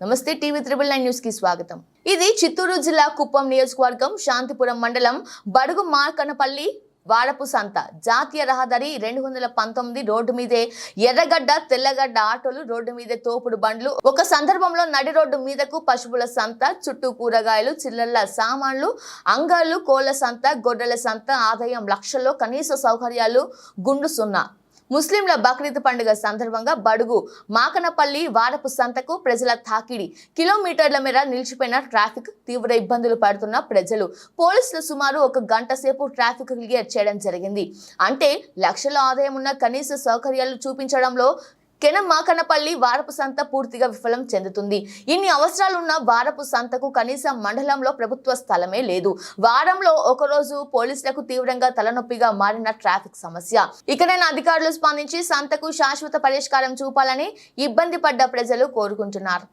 నమస్తే TV triple nine న్యూస్కి స్వాగతం. ఇది చిత్తూరు జిల్లా కుప్పం నియోజకవర్గం శాంతిపురం మండలం బడుగు మార్కనపల్లి వాడపు సంత. జాతీయ రహదారి రెండు వందల పంతొమ్మిది రోడ్డు మీదే ఎర్రగడ్డ తెల్లగడ్డ ఆటోలు రోడ్డు మీదే తోపుడు బండ్లు. ఒక సందర్భంలో నడి రోడ్డు మీదకు పశువుల సంత చుట్టూ కూరగాయలు చిల్లర్ల సామాన్లు అంగాళ్ళు కోళ్ళ సంత గొడ్డల సంత ఆదాయం లక్షల్లో కనీస సౌకర్యాలు గుండు సున్నా. ముస్లింల బక్రీద్ పండుగ సందర్భంగా బడుగు మాకనపల్లి వాడపు సంతకు ప్రజల తాకిడి. కిలోమీటర్ల మేర నిలిచిపోయిన ట్రాఫిక్ తీవ్ర ఇబ్బందులు పడుతున్న ప్రజలు. పోలీసులు సుమారు ఒక గంట సేపు ట్రాఫిక్ క్లియర్ చేయడం జరిగింది. అంటే లక్షల ఆదాయం ఉన్న కనీస సౌకర్యాలు చూపించడంలో కెనం మాకనపల్లి వారపు సంత పూర్తిగా విఫలం చెందుతుంది. ఇన్ని అవసరాలున్న వారపు సంతకు కనీసం మండలంలో ప్రభుత్వ స్థలమే లేదు. వారంలో ఒకరోజు పోలీసులకు తీవ్రంగా తలనొప్పిగా మారిన ట్రాఫిక్ సమస్య. ఇకనైనా అధికారులు స్పందించి సంతకు శాశ్వత పరిష్కారం చూపాలని ఇబ్బంది పడ్డ ప్రజలు కోరుకుంటున్నారు.